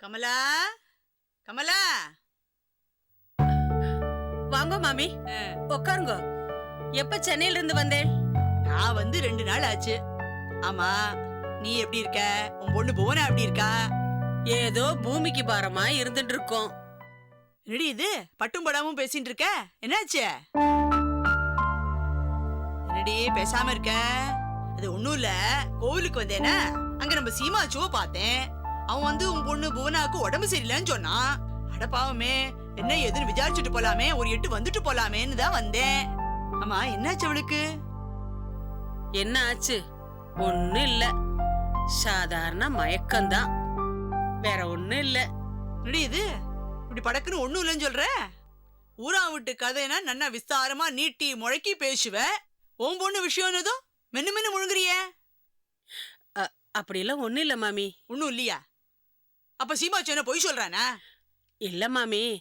கமலா? கமலா? வாங்க மாமி. உட்காருங்க எப்ப சென்னையில இருந்து வந்தேன்? நான் வந்து ரெண்டு நாள் ஆச்சு. ஆமா நீ எப்படி இருக்க? உன் பொண்ணு புவனா எப்படி இருக்கா? ஏதோ பூமிக்கு பாரமா இருந்துட்டு இருக்கோம் என்னடி இது? பட்டும் படாமும் பேசிட்டு இருக்க? என்னாச்சு? என்னடி பேசாம இருக்க? அது ஒண்ணும் இல்ல. கோவிலுக்கு வந்தேனா அங்க நம்ம சீமாச்சுவ பார்த்தேன். அவன் வந்து உன் பொண்ணு புவனாவுக்கு உடம்பு சரியில்லைன்னு சொன்னான் அட பாவமே என்ன ஏதுன்னு விசாரிச்சுட்டு போலாமே ஒரு எட்டு வந்துட்டு போலாமேன்னு தான் வந்தேன். ஆமா என்னாச்சு அவளுக்கு? என்ன ஆச்சு? ஒண்ணும் இல்ல. சாதாரண மயக்கம்தான். வேற ஒண்ணும் இல்ல. இது? இப்படி படக்குன்னு ஒண்ணும் இல்லைன்னு சொல்ற? ஊரா விட்டு கதைனா நன்னா விஸ்தாரமா நீட்டி முழக்கி பேசுவ? உன் பொண்ணு விஷயம் என்னதும்? மென்னு மென்னு முழுங்குறிய. அப்படிலாம் ஒண்ணும் இல்ல மாமி. ஒண்ணும் இல்லையா? அப்ப சீமாச்சு என்ன பொய் சொல்றானா? இல்ல மாமி.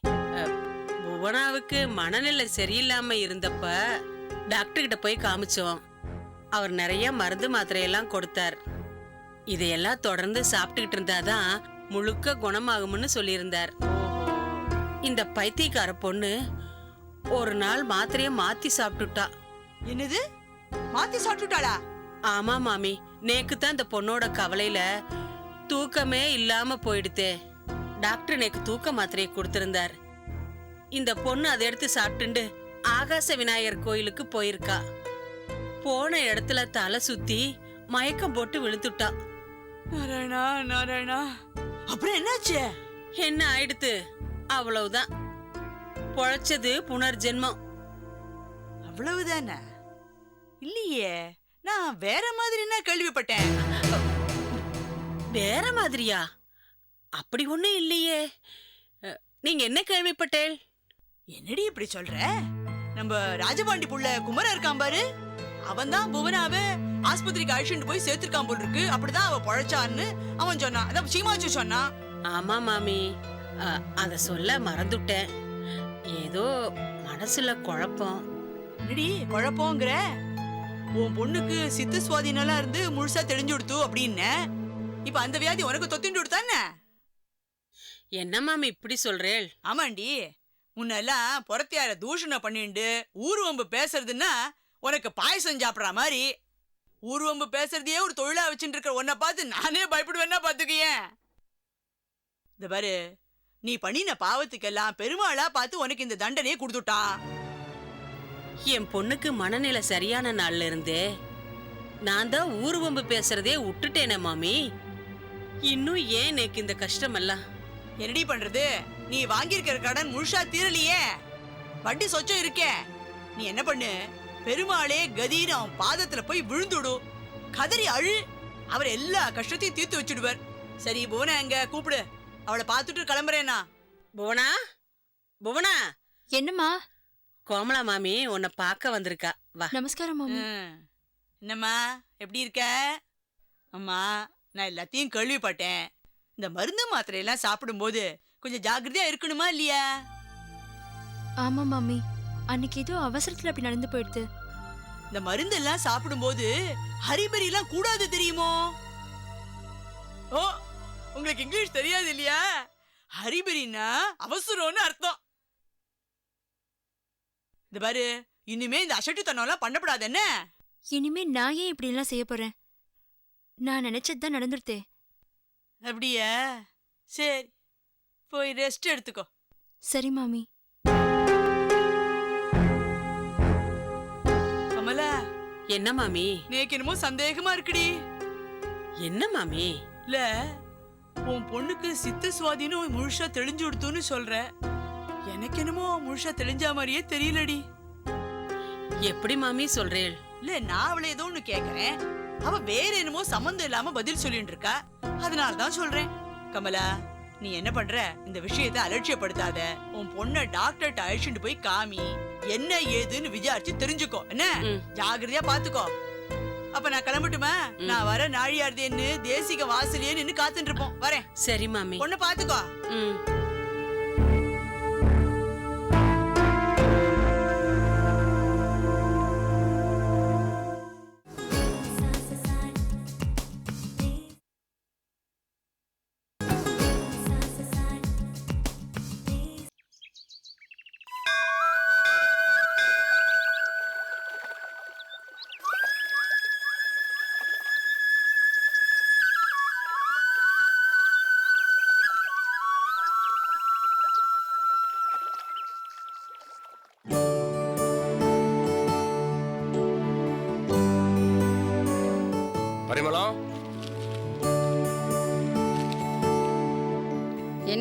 புவனாவுக்கு மனநிலை சரியில்லாம இருந்தப்ப டாக்டர் கிட்ட போய் காமிச்சோம். அவர் நிறைய மருந்து மாத்திரையெல்லாம் கொடுத்தார். இதையெல்லாம் தொடர்ந்து சாப்பிட்டுக்கிட்டு இருந்தாதான் முழுக்க குணமாகும்னு சொல்லியிருந்தார். இந்த பைத்தியக்கார பொண்ணு ஒரு நாள் மாத்திரைய மாத்தி சாப்பிட்டுட்டா. என்னது? மாத்தி சாப்பிட்டுட்டாளா? ஆமா மாமி. நேக்கு தான் இந்த பொண்ணோட கவலையில தூக்கமே இல்லாம போயிடுதே டாக்டர் நேக்கு தூக்க மாத்திரையை கொடுத்திருந்தார். இந்த பொண்ணு அதை எடுத்து சாப்பிட்டுண்டு ஆகாச விநாயகர் கோயிலுக்கு போயிருக்கா. போன இடத்துல தலை சுத்தி மயக்கம் போட்டு விழுத்துட்டா நாராயணா நாராயணா. அப்புறம் என்னாச்சு? என்ன ஆயிடுத்து? அவ்வளவுதான். பொழைச்சது புனர்ஜென்மம். அவ்வளவுதானே? இல்லையே. நான் வேற மாதிரி என்ன கேள்விப்பட்டேன். வேற மாதிரியா? அப்படி ஒண்ணும் இல்லையே. நீங்க என்ன கேள்விப்பட்டேன் என்னடி இப்படி சொல்ற? நம்ம ராஜபாண்டி புள்ள குமரன் இருக்கான் பாரு. அவன் தான் புவனாவ ஆஸ்பத்திரிக்கு அழிச்சுட்டு போய் சேர்த்திருக்கான் போல் இருக்கு. அப்படிதான் அவ பொழைச்சான்னு அவன் சொன்னான். அதான் சீமாச்சு சொன்னான். ஆமா மாமி. அத சொல்ல மறந்துட்டேன். ஏதோ மனசுல குழப்பம். என்னடி குழப்பங்கிற உன் பொண்ணுக்கு சித்து சுவாதீனம்லாம் இருந்து முழுசா தெளிஞ்சு கொடுத்து அப்படின்னு. இப்ப அந்த வியாதி உனக்கு தொத்திண்டு கொடுத்தானே என்ன மாமி இப்படி சொல்றேள்? ஆமாண்டி முன்னெல்லாம் புறத்தியார தூஷணம் பண்ணிண்டு ஊர்வம்பு பேசுறதுன்னா உனக்கு பாயசம் சாப்பிடுற மாதிரி. ஊர்வம்பு பேசுறதையே ஒரு தொழிலா வச்சுட்டு இருக்கிற உன்னை பார்த்து நானே பயப்படுவேன்னா பாத்துக்கியேன் இந்த பாரு நீ பண்ணின பாவத்துக்கெல்லாம் பெருமாளா பார்த்து உனக்கு இந்த தண்டனையை கொடுத்துட்டான். என் பொண்ணுக்கு மனநிலை சரியான நாள்ல இருந்தே நான் தான் ஊர்வம்பு பேசுறதே விட்டுட்டேனே மாமி. இன்னும் ஏன் எனக்கு இந்த கஷ்டமெல்லாம்? என்னடி பண்றது? நீ வாங்கியிருக்கிற கடன் முழுசா தீரலையே. வட்டி சொச்சம் இருக்கே. நீ என்ன பண்ணு? பெருமாளே கதின்னு அவன் பாதத்துல போய் விழுந்துடு. கதறி அழு. அவர் எல்லா கஷ்டத்தையும் தீர்த்து வச்சுடுவார். சரி புவனா எங்க? கூப்பிடு. அவளை பார்த்துட்டு கிளம்புறேனா புவனா? புவனா? என்னம்மா? கோமலா மாமி உன்னை பார்க்க வந்திருக்கா. வா. நமஸ்காரம் மாமி. என்னம்மா? எப்படி இருக்க? அம்மா நான் எல்லாத்தையும் கேள்விப்பட்டேன். இந்த மருந்து மாத்திரையெல்லாம் சாப்பிடும்போது கொஞ்சம் ஜாக்கிரதையா இருக்கணுமா இல்லையா? ஆமா மாமி. அன்னைக்கு ஏதோ அவசரத்துல அப்படி நடந்து போயிடுது. இந்த மருந்தெல்லாம் சாப்பிடும்போது ஹரிபரிலாம் கூடாது தெரியுமோ? ஓ உங்களுக்கு இங்கிலீஷ் தெரியாது இல்லையா? ஹரிபரினா அவசரம்னு அர்த்தம். இந்த பாரு இனிமே இந்த அசட்டுத்தனம்லாம் பண்ணப்படாது என்ன? இனிமே நான் ஏன் இப்படி எல்லாம் செய்ய போறேன்? நான் நினைச்சது தான் நடந்துருத்தே. அப்படியா? சரி போய் ரெஸ்ட் எடுத்துக்கோ. சரி மாமி. கமலா. என்ன மாமி? நேக்கு என்னமோ சந்தேகமா இருக்குடி. என்ன மாமி? இல்ல உன் பொண்ணுக்கு சித்த சுவாதீனம் முழுசா தெளிஞ்சு கொடுத்துன்னு சொல்ற. எனக்கு என்னமோ முழுசா தெளிஞ்ச மாதிரியே தெரியலடி. எப்படி மாமி சொல்றேள்? இல்ல நான் அவளை ஏதோ ஒண்ணு கேக்குறேன். அவ வேற என்னமோ சம்மந்தம் இல்லாம பதில் சொல்லிட்டு இருக்கா அதனால தான் சொல்றேன். கமலா நீ என்ன பண்ற? இந்த விஷயத்தை அலட்சியப்படுத்தாத. உன் பொண்ண டாக்டர்கிட்ட அழைச்சிட்டு போய் காமி. என்ன ஏதுன்னு விசாரிச்சு தெரிஞ்சுக்கோ. என்ன. ஜாகிரதையா பாத்துக்கோ. அப்ப நான் கிளம்பட்டுமா? நான் வர நாழியார்தேன்னு தேசிக வாசலையே நின்னு காத்துட்டு இருப்போம் வரேன். சரி மாமி. பொண்ணை பாத்துக்கோ.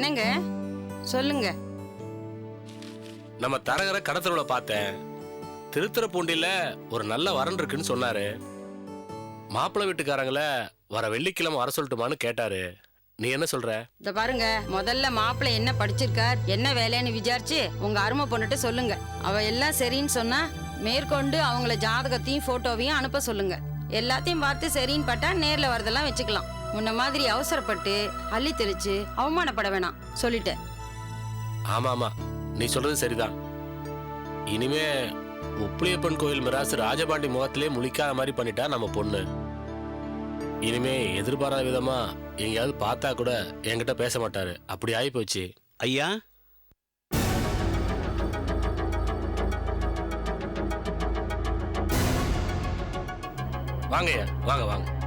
என்னங்க? சொல்லுங்க. நம்ம தரகர கடத்தருவுல பார்த்தேன். திருத்துறப்பூண்டில ஒரு நல்ல வரன் இருக்குன்னு சொன்னாரு. மாப்பிள்ளை வீட்டுக்காரங்கள வர வெள்ளிக்கிழமை வர சொல்லட்டுமான்னு கேட்டாரு. நீ என்ன சொல்ற? இந்த பாருங்க முதல்ல மாப்பிள்ளை என்ன படிச்சிருக்கார் என்ன வேலைன்னு விசாரிச்சு உங்க அருமை பொண்ணுட்டு சொல்லுங்க. அவ எல்லாம் சரின்னு சொன்னா மேற்கொண்டு அவங்கள ஜாதகத்தையும் போட்டோவையும் அனுப்ப சொல்லுங்க. எல்லாத்தையும் பார்த்து சரின்னு பட்டா நேர்ல வரதெல்லாம் வச்சுக்கலாம். முன்ன மாதிரி அவசரப்பட்டு அள்ளி தெளிச்சு அவமானப்பட வேணாம். சொல்லிட்டேன். ஆமா ஆமா நீ சொல்றது சரிதான். இனிமே உப்பிலியப்பன் கோயில் மிராசு ராஜபாண்டி முகத்திலே முழிக்காத மாதிரி பண்ணிட்டா நம்ம பொண்ணு. இனிமே எதிர்பாராத விதமா எங்கேயாவது பார்த்தா கூட என்கிட்ட பேச மாட்டாரு. அப்படி ஆகி போச்சு ஐயா? வாங்கய்யா வாங்க வாங்க.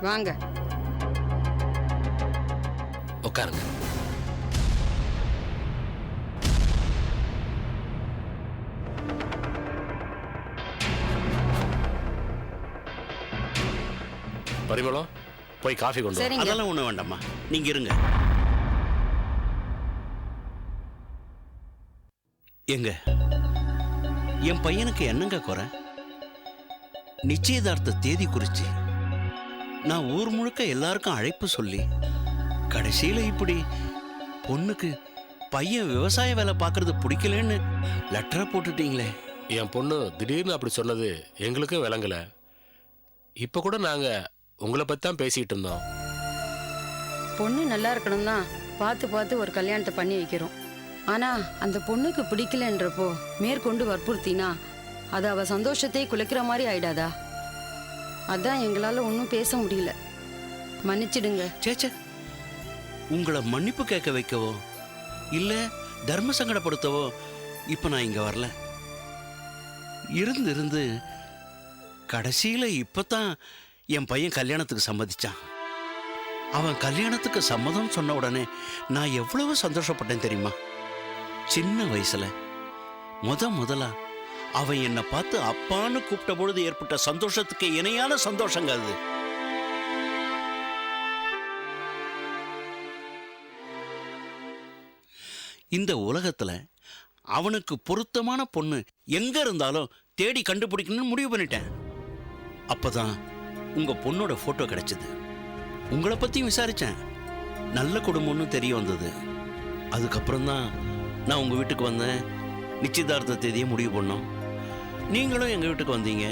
வாங்க. உட்காருங்க. பரிமளம் போய் காஃபி கொண்டு வா. சரிங்க. அதெல்லாம் ஒண்ணு வேண்டாம்மா. நீங்க இருங்க. எங்க என் பையனுக்கு என்னங்க குறை? நிச்சயதார்த்த தேதி குறிச்சு. நான் ஊர் முழுக்க எல்லாருக்கும் அழைப்பு சொல்லி கடைசியில இப்படி பொண்ணுக்கு பையன் விவசாய வேலை பார்க்கறது பிடிக்கலன்னு லெட்டரை போட்டுட்டீங்களே. என் பொண்ணு திடீர்னு அப்படி சொன்னது எங்களுக்கும் விளங்கல. இப்ப கூட நாங்க உங்களை பத்தி தான் பேசிட்டு இருந்தோம். பொண்ணு நல்லா இருக்கணும் தான் பார்த்து பார்த்து ஒரு கல்யாணத்தை பண்ணி வைக்கிறோம். ஆனா அந்த பொண்ணுக்கு பிடிக்கலன்றப்போ மேற்கொண்டு வற்புறுத்தினா அது அவ சந்தோஷத்தை குலைக்கிற மாதிரி ஆயிடாதா? அதான் எங்களால ஒன்றும் பேச முடியல. மன்னிச்சிடுங்க. சேச்சே உங்களை மன்னிப்பு கேட்க வைக்கவோ இல்ல தர்ம சங்கடப்படுத்தவோ இப்ப நான் இங்க வரல. இருந்து இருந்து கடைசியில இப்பதான் என் பையன் கல்யாணத்துக்கு சம்மதிச்சான். அவன் கல்யாணத்துக்கு சம்மதம் சொன்ன உடனே நான் எவ்வளவு சந்தோஷப்பட்டேன் தெரியுமா? சின்ன வயசுல முத முதலா அவன் என்னை பார்த்து அப்பான்னு கூப்பிட்ட பொழுது ஏற்பட்ட சந்தோஷத்துக்கு இணையான சந்தோஷங்க அது. இந்த உலகத்துல அவனுக்கு பொருத்தமான பொண்ணு எங்க இருந்தாலும் தேடி கண்டுபிடிக்கணும்னு முடிவு பண்ணிட்டேன். அப்பதான் உங்க பொண்ணோட போட்டோ கிடைச்சது. உங்களை பத்தியும் விசாரிச்சேன். நல்ல குடும்பம்னு தெரிய வந்தது. அதுக்கப்புறம் தான் நான் உங்க வீட்டுக்கு வந்தேன். நிச்சயதார்த்த தேதியை முடிவு பண்ணோம். நீங்களும் எங்க வீட்டுக்கு வந்தீங்க.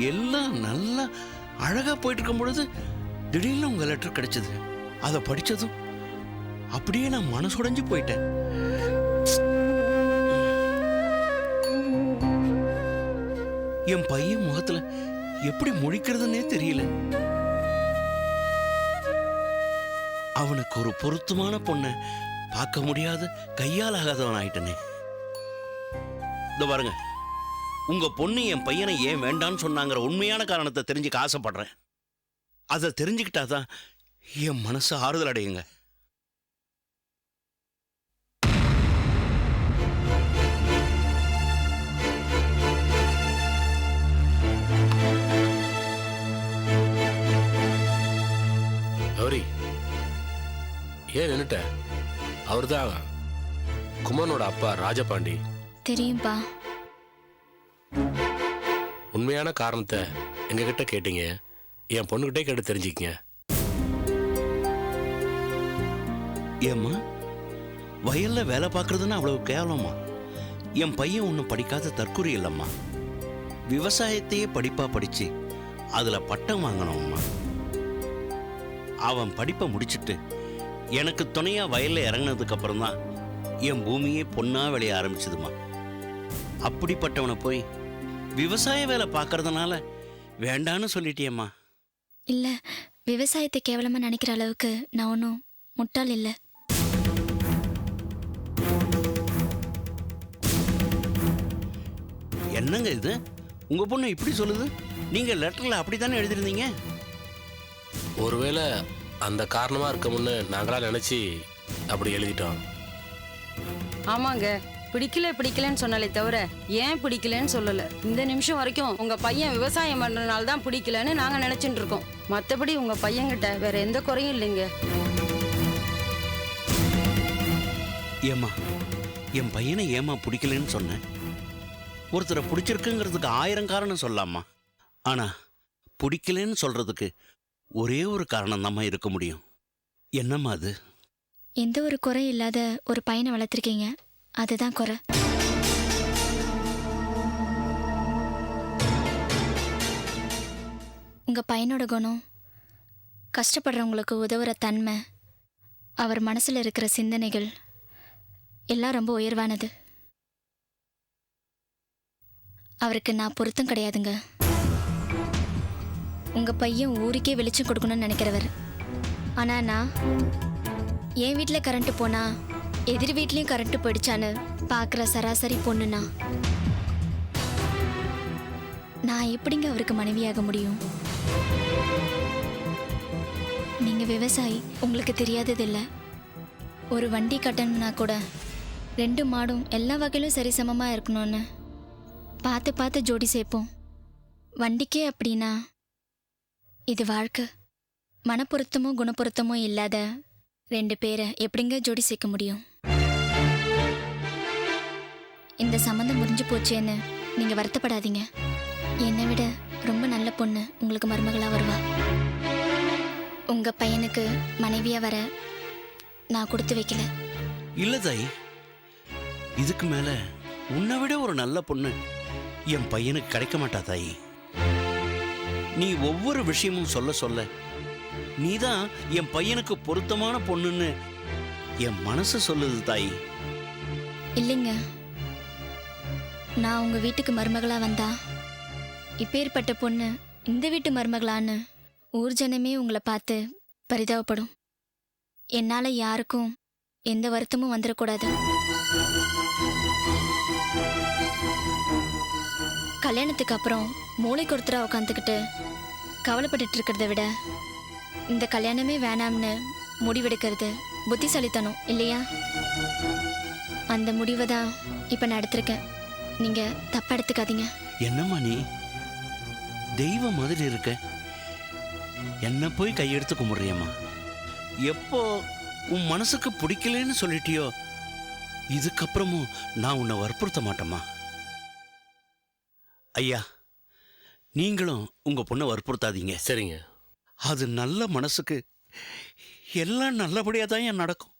எல்லாம் நல்லா அழகா போயிட்டு இருக்கும் பொழுது திடீர்னு உங்க லெட்டர் கிடைச்சது. அதை படிச்சதும் அப்படியே நான் மனசுடைஞ்சு போயிட்டேன். என் பையன் முகத்துல எப்படி முழிக்கிறதுன்னே தெரியல. அவனுக்கு ஒரு பொருத்தமான பொண்ணை பார்க்க முடியாத கையால் ஆகாதவன் ஆயிட்டனே இந்த பாருங்க. உங்க பொண்ணு என் பையனை ஏன் வேண்டான்னு சொன்னாங்கிற உண்மையான காரணத்தை தெரிஞ்சுக்க ஆசைப்படுறேன். அதை தெரிஞ்சுக்கிட்டாதான் என் மனசு ஆறுதல் அடையுங்க. கௌரி ஏன் நின்னுட்ட? அவர்தான் குமரனோட அப்பா ராஜபாண்டி. தெரியும்பா. உண்மையான காரணத்தை எங்ககிட்ட கேட்டீங்க. என் பொண்ணுகிட்டே கேட்டு தெரிஞ்சுக்கங்க. ஏம்மா? வயல்ல வேலை பார்க்கறதுன்னா அவ்வளவு கேவலமா என் பையன் ஒன்றும் படிக்காத தற்கொலை இல்லைம்மா. விவசாயத்தையே படிப்பாக படித்து அதில் பட்டம் வாங்கினோம்மா அவன் படிப்பை முடிச்சிட்டு எனக்கு துணையாக வயலில் இறங்கினதுக்கப்புறம் தான் என் பூமியே பொண்ணாக விளைய ஆரம்பிச்சதுமா அப்படிப்பட்டவனை போய் விவசாய வேலை பார்க்கறதுனால வேண்டான்னு சொல்லிட்டியேம்மா. இல்ல விவசாயத்தை கேவலமா நினைக்கிற அளவுக்கு நான் ஒன்றும் முட்டாள் இல்ல. என்னங்க இது? உங்க பொண்ணு இப்படி சொல்லுது? நீங்க லெட்டர்ல அப்படித்தானே எழுதிருந்தீங்க ஒருவேளை அந்த காரணமா இருக்கும்னு நாங்களா நினைச்சு அப்படி எழுதிட்டோம். ஆமாங்க. பிடிக்கல பிடிக்கலன்னு சொன்னாலே தவிர ஏன் பிடிக்கலன்னு சொல்லல. இந்த நிமிஷம் வரைக்கும் உங்க பையன் விவசாயம் பண்றதுனால தான் பிடிக்கலன்னு நாங்க நினைச்சிட்டு இருக்கோம். மத்தபடி உங்க பையன்கிட்ட வேற எந்த குறையும் இல்லைங்க. ஏம்மா என் பையனை ஏம்மா பிடிக்கலன்னு சொன்னேன் ஒருத்தரை பிடிச்சிருக்குங்கிறதுக்கு ஆயிரம் காரணம் சொல்லலாமா ஆனா பிடிக்கலன்னு சொல்றதுக்கு ஒரே ஒரு காரணம் தாம்மா இருக்க முடியும். என்னம்மா அது? எந்த ஒரு குறை இல்லாத ஒரு பையனை வளர்த்துருக்கீங்க. அதுதான் குறை. உங்க பையனோட குணம் கஷ்டப்படுறவங்களுக்கு உதவுற தன்மை அவர் மனசில் இருக்கிற சிந்தனைகள் எல்லாம் ரொம்ப உயர்வானது. அவருக்கு நான் பொருத்தம் கிடையாதுங்க. உங்க பையன் ஊருக்கே வெளிச்சம் கொடுக்கணும்னு நினைக்கிறவர். ஆனால் நான் என் வீட்டில் கரண்ட்டு போனால் எதிர் வீட்லயும் கரண்ட் போயிடுச்சான்னு பார்க்குற சராசரி பொண்ணுனா. நான் எப்படிங்க அவருக்கு மனைவியாக முடியும்? நீங்க விவசாயி உங்களுக்கு தெரியாதது இல்ல ஒரு வண்டி கட்டணும்னா கூட ரெண்டு மாடும் எல்லா வகையிலும் சரிசமமா இருக்கணும்னு பார்த்து பார்த்து ஜோடி சேர்ப்போம். வண்டிக்கே அப்படின்னா இது வாழ்க்கை. மனப்பொருத்தமும் குணப்பொருத்தமும் இல்லாத ரெண்டு பேரை எப்படிங்க ஜோடி சேர்க்க முடியும்? இந்த சம்மந்தம் முடிஞ்சு போச்சேன்னு நீங்க வருத்தப்படாதீங்க. என்னை விட ரொம்ப நல்ல பொண்ணு உங்களுக்கு மருமகளா வருவா. உங்க பையனுக்கு மனைவியா வர நான் கொடுத்து வைக்கல. இல்ல தாய் இதுக்கு மேல உன்னை விட ஒரு நல்ல பொண்ணு என் பையனுக்கு கிடைக்க மாட்டா தாயி. நீ ஒவ்வொரு விஷயமும் சொல்ல சொல்ல நீதான் என் பையனுக்கு பொருத்தமான பொண்ணுன்னு என் மனசு சொல்லுது தாயி. இல்லைங்க. நான் உங்கள் வீட்டுக்கு மருமகளாக வந்தா? இப்பேற்பட்ட பொண்ணு இந்த வீட்டு மருமகளான்னு ஊர் ஜனமே உங்களை பார்த்து பரிதாபப்படும். என்னால் யாருக்கும் எந்த வருத்தமும் வந்துடக்கூடாது கல்யாணத்துக்கு அப்புறம் மூளைக்கு ஒருத்தரா உட்காந்துக்கிட்டு கவலைப்பட்டுட்டு இருக்கிறத விட இந்த கல்யாணமே வேணாம்னு முடிவெடுக்கிறது புத்திசாலித்தனம் இல்லையா? அந்த முடிவை தான் இப்போ நான் எடுத்திருக்கேன். நீங்க தப்பா எடுத்துக்காதீங்க. என்னம்மா நீ? தெய்வம் மாதிரி இருக்க. என்ன போய் கையெடுத்து கும்பிடுறியம்மா. எப்போ உன் மனசுக்கு பிடிக்கலன்னு சொல்லிட்டியோ இதுக்கப்புறமும் நான் உன்னை வற்புறுத்த மாட்டேம்மா. ஐயா நீங்களும் உங்க பொண்ணை வற்புறுத்தாதீங்க. சரிங்க. அது நல்ல மனசுக்கு எல்லாம் நல்லபடியா தான் ஏன் நடக்கும்.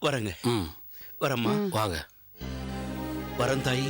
வரேங்க. ம். வரம்மா. வாங்க. வரேன் தாயி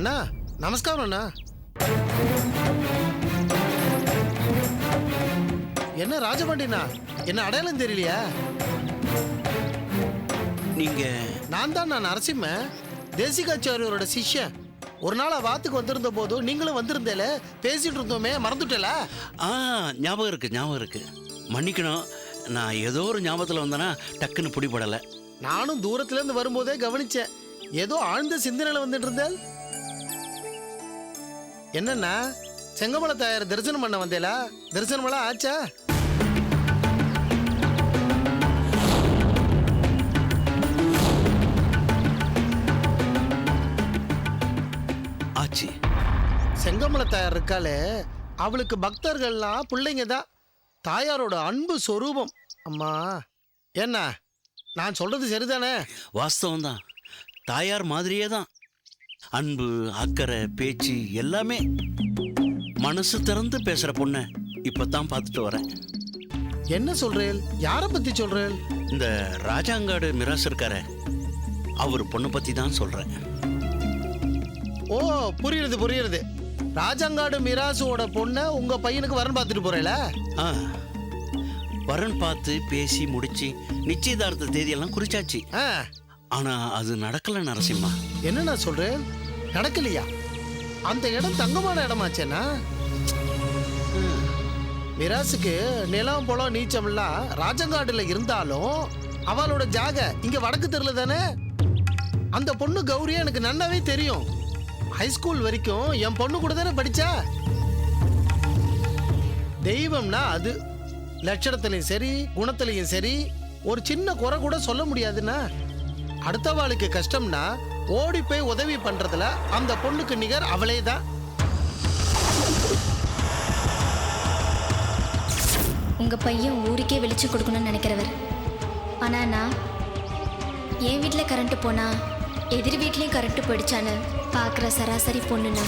అన్నా నమస్కారం అన్నా என்ன ராஜபாண்டினா என்ன அடையாளம் தெரியலையா நீங்க நான் தான் நான் நரசிம்ம தேசிகாச்சாரியோட சிஷ்யன் ஒரு நாள் வாத்துக்கு வந்திருந்த போது நீங்களும் வந்திருந்தேல பேசிட்டு இருந்தோமே மறந்துட்டல ஆ ஞாபகம் இருக்கு ஞாபகம் இருக்கு மன்னிக்கணும் நான் ஏதோ ஒரு ஞாபகத்தில் வந்தேன்னா டக்குன்னு பிடிபடலை நானும் தூரத்துல இருந்து வரும்போதே கவனிச்சேன் ஏதோ ஆழ்ந்த சிந்தனையில வந்துட்டு இருந்தேன் என்னண்ணா? செங்கமலை தாயார் தரிசனம் பண்ண வந்தேலா தரிசனமெல்லாம் ஆச்சா? ஆச்சு. செங்கமலை தாயார் இருக்காளே அவளுக்கு பக்தர்கள்லாம் பிள்ளைங்க தான். தாயாரோட அன்பு சொரூபம். அம்மா என்ன நான் சொல்றது சரிதானே? வாஸ்தவம் தான் தாயார் மாதிரியே தான். அன்பு அக்கறை பேச்சு எல்லாமே மனசு திறந்து பேசுற பொண்ணை இப்பதான் பார்த்துட்டு வரேன். என்ன சொல்றேன் யாரை பத்தி சொல்றேன் இந்த ராஜாங்காடு மிராஸ் இருக்காரே அவர் பொண்ணை பத்தி தான் சொல்றேன். ஓ புரியுது புரியுது ராஜாங்காடு மிராசுவோட பொண்ணை உங்க பையனுக்கு வரன் பார்த்துட்டு போறேல? ஆ வரன் பார்த்து பேசி முடிச்சு நிச்சயதார்த்த தேதியெல்லாம் குறிச்சாச்சு. ஆனா அது நடக்கல நரசிம்மா. என்ன நான் சொல்றேன் நடக்கலையா? அந்த இடம் தங்கமான இடமாச்சேனா மிராசுக்கு நிலம் புலம் நீச்சம்லாம் ராஜங்காடுல இருந்தாலும் அவளோட ஜாக இங்க வடக்கு தெருல தானே? அந்த பொண்ணு கௌரியா எனக்கு நல்லாவே தெரியும். ஹைஸ்கூல் வரைக்கும் என் பொண்ணு கூட தானே படிச்சா? தெய்வம்னா அது. லட்சணத்திலையும் சரி குணத்திலையும் சரி ஒரு சின்ன குறை கூட சொல்ல முடியாதுன்னா அடுத்தவாளுக்கு கஷ்டம்னா ஓடி போய் உதவி பண்றதுல அந்த பொண்ணுக்கு நிகர் அவளே தான் உங்க பையன் ஊருக்கே வெளிச்சம் கொடுக்கணும்னு நினைக்கிறவர். ஆனா நான் என் வீட்டில் கரண்ட் போனா எதிர் வீட்லேயும் கரண்ட் போயிடுச்சான்னு பார்க்குற சராசரி பொண்ணுண்ணா